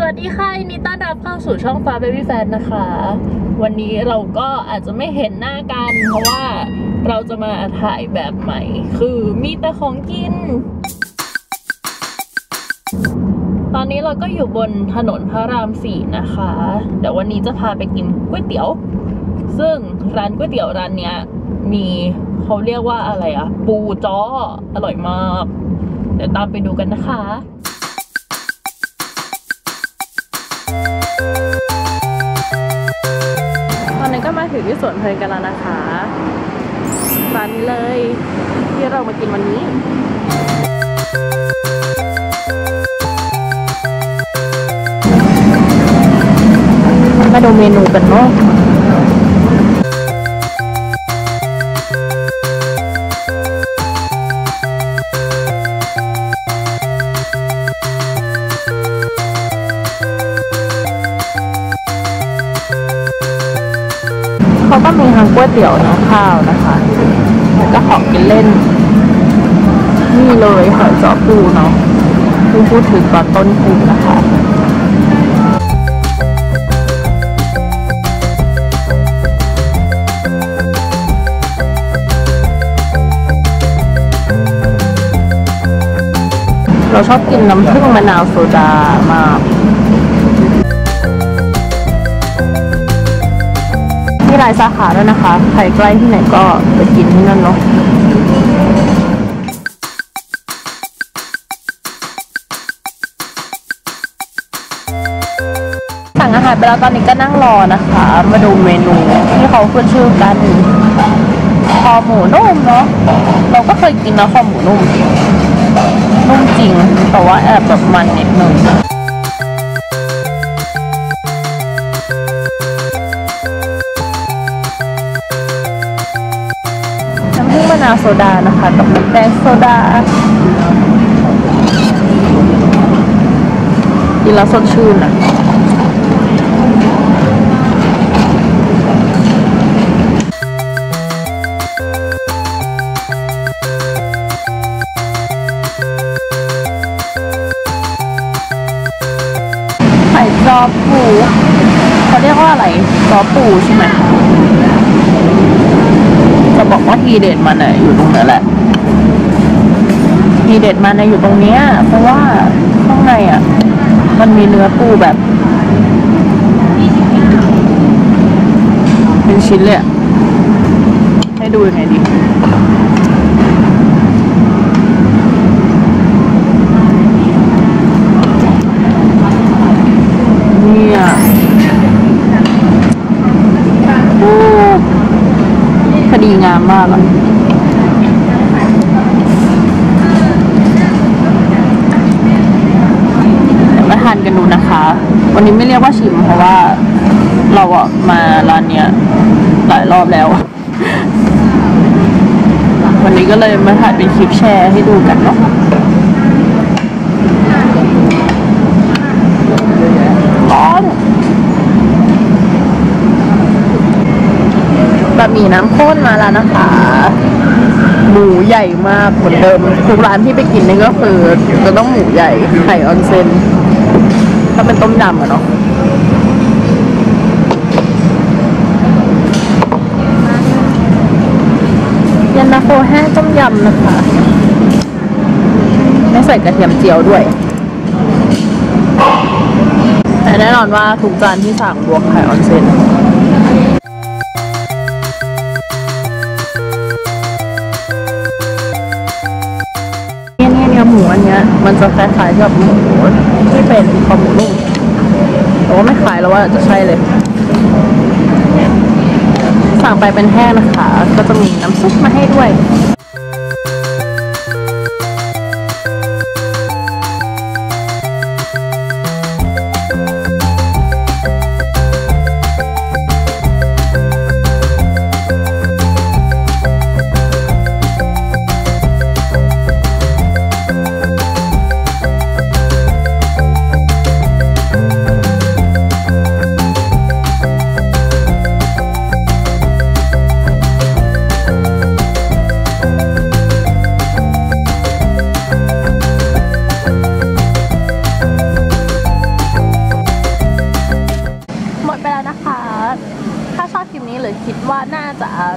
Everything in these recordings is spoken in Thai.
สวัสดีค่ะยินดีต้อนรับเข้าสู่ช่องฟ้า Baby Fan นะคะ วันนี้เราก็อาจจะไม่เห็นหน้ากัน เพราะว่าเราจะมาถ่ายแบบใหม่ คือมีแต่ของกิน ตอนนี้เราก็อยู่บนถนนพระรามสี่นะคะ เดี๋ยววันนี้จะพาไปกินก๋วยเตี๋ยว ซึ่งร้านก๋วยเตี๋ยวร้านเนี้ยมีเขาเรียกว่าอะไรอะปูจ้ออร่อยมาก เดี๋ยวตามไปดูกันนะคะ ก็มาถึงที่สวนเพลินกันแล้วนะคะร้านนี้เลยที่เรามากินวันนี้มาดูเมนูกันเนาะ เขาก็มีทั้งก๋วยเตี๋ยวน้ำข้าวนะคะแล้วก็ของกินเล่น นี่เลยหอยจอปูเนาะที่พูดถึงตอนต้นคลิปนะคะเราชอบกินน้ำผึ้งมะนาวโซดามาก มีหลายสาขาด้วยนะคะ ใครใกล้ที่ไหนก็ไปกินที่นั่นเนาะสั่งอาหารไปแล้วตอนนี้ก็นั่งรอนะคะ มาดูเมนูที่เขาขึ้นชื่อกันคอหมูนุ่มเนาะเราก็เคยกินนะคอหมูนุ่มนุ่มจริงแต่ว่าแอบแบบมันนิดนึงาวโซดานะคะ กับน้ำแดงโซดากินแล้วสดชื่นอะไข่จอปูเขาเรียกว่าอะไรจอปูใช่ไหม บอกว่าทีเด็ดมันอะอยู่ตรงไหนแหละ ทีเด็ดมันอะอยู่ตรงเนี้ย เพราะว่าข้างในอะ มันมีเนื้อปูแบบ เป็นชิ้นเลยให้ดูยังไงดี เนี่ยโอ้คดี งามมากอะเดี๋ยวมาทานกันดูนะคะ วันนี้ไม่เรียกว่าชิมเพราะว่าเราอะมาร้านเนี้ยหลายรอบแล้ว วันนี้ก็เลยมาถ่ายเป็นคลิปแชร์ให้ดูกันเนาะ ร้อนบะห มี่น้ำข้นมาแล้วนะคะ หมูใหญ่มากเหมือนเดิมทุกร้านที่ไปกินนี่ก็คือจะต้องหมูใหญ่ไข่ออนเซนถ้าเป็นต้มยำอะเนาะย็นตาโฟแห้งต้มยำนะคะ ไม่ใส่กระเทียมเจียวด้วยแต่แน่นอนว่าทุกจานที่สั่งบวกไข่ออนเซน หมูอันเนี้ยมันจะคล้ายๆกับหมูที่เป็นคอหมูนุ่มแต่ว่าไม่ขายแล้วว่าจะใช่เลย สั่งไปเป็นแห้งนะคะ ก็จะมีน้ำซุปมาให้ด้วย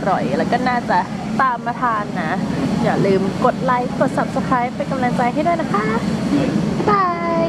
อร่อย แล้วก็น่าจะตามมาทานนะ อย่าลืมกดไลค์ กด subscribe เป็นกำลังใจให้ด้วยนะคะ บ๊ายบาย